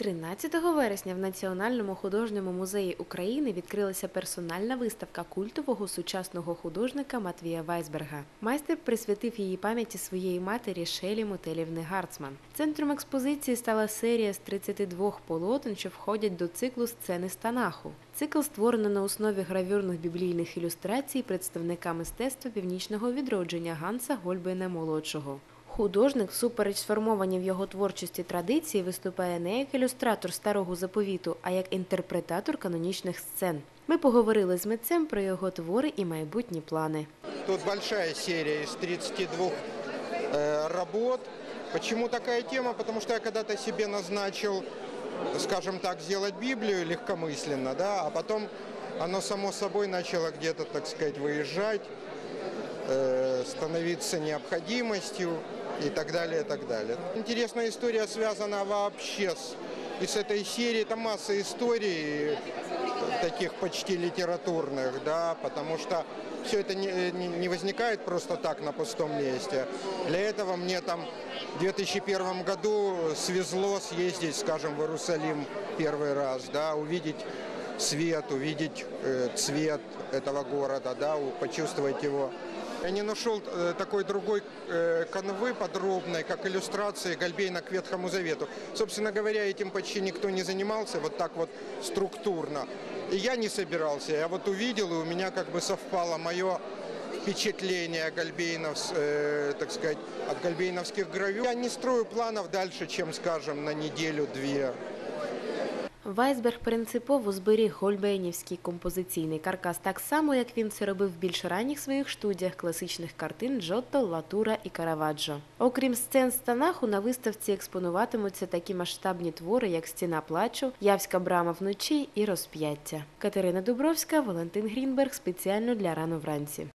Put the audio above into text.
13 вересня в Національному художньому музеї України відкрилася персональна виставка культового сучасного художника Матвія Вайсберга. Майстер присвятив її пам'яті своєї матері Шелі Мотелівни Гарцман. Центром експозиції стала серія з 32 полотен, що входять до циклу сцени з Танаху. Цикл створено на основі гравюрних біблійних ілюстрацій представника мистецтва північного відродження Ганса Гольбейна молодшого. Художник, всупереч сформованій в його творчості традиції, виступає не як ілюстратор старого заповіту, а як інтерпретатор канонічних сцен. Ми поговорили з митцем про його твори і майбутні плани. Тут большая серия из 32 э, работ. Почему такая тема? Потому что я когда-то себе назначил, скажем так, сделать Библию легкомысленно, да, а потом оно само собой начало где-то, так сказать, выезжать, э, становиться необходимостью И так далее, и так далее. Интересная история связана вообще с, и с этой серией. Там масса историй таких почти литературных, да, потому что все это не, не- не возникает просто так на пустом месте. Для этого мне там в 2001 году свезло съездить, скажем, в Иерусалим первый раз, да, увидеть свет, увидеть э, цвет этого города, да, почувствовать его. Я не нашел э, такой другой э, канвы подробной, как иллюстрации Гальбейна к Ветхому Завету. Собственно говоря, этим почти никто не занимался, вот так вот структурно. И я не собирался, я вот увидел, и у меня как бы совпало мое впечатление Гальбейнов, э, так сказать, от гальбейновских гравюр. Я не строю планов дальше, чем, скажем, на неделю-две. Вайсберг принципово зберіг гольбейнівський композиційний каркас так само, як він це робив в більш ранніх своїх студіях класичних картин Джотто, Латура і Караваджо. Окрім сцен з Танаху, на виставці експонуватимуться такі масштабні твори, як Стіна плачу, Явська брама вночі і Розп'яття. Катерина Дубровська, Валентин Грінберг спеціально для рано вранці.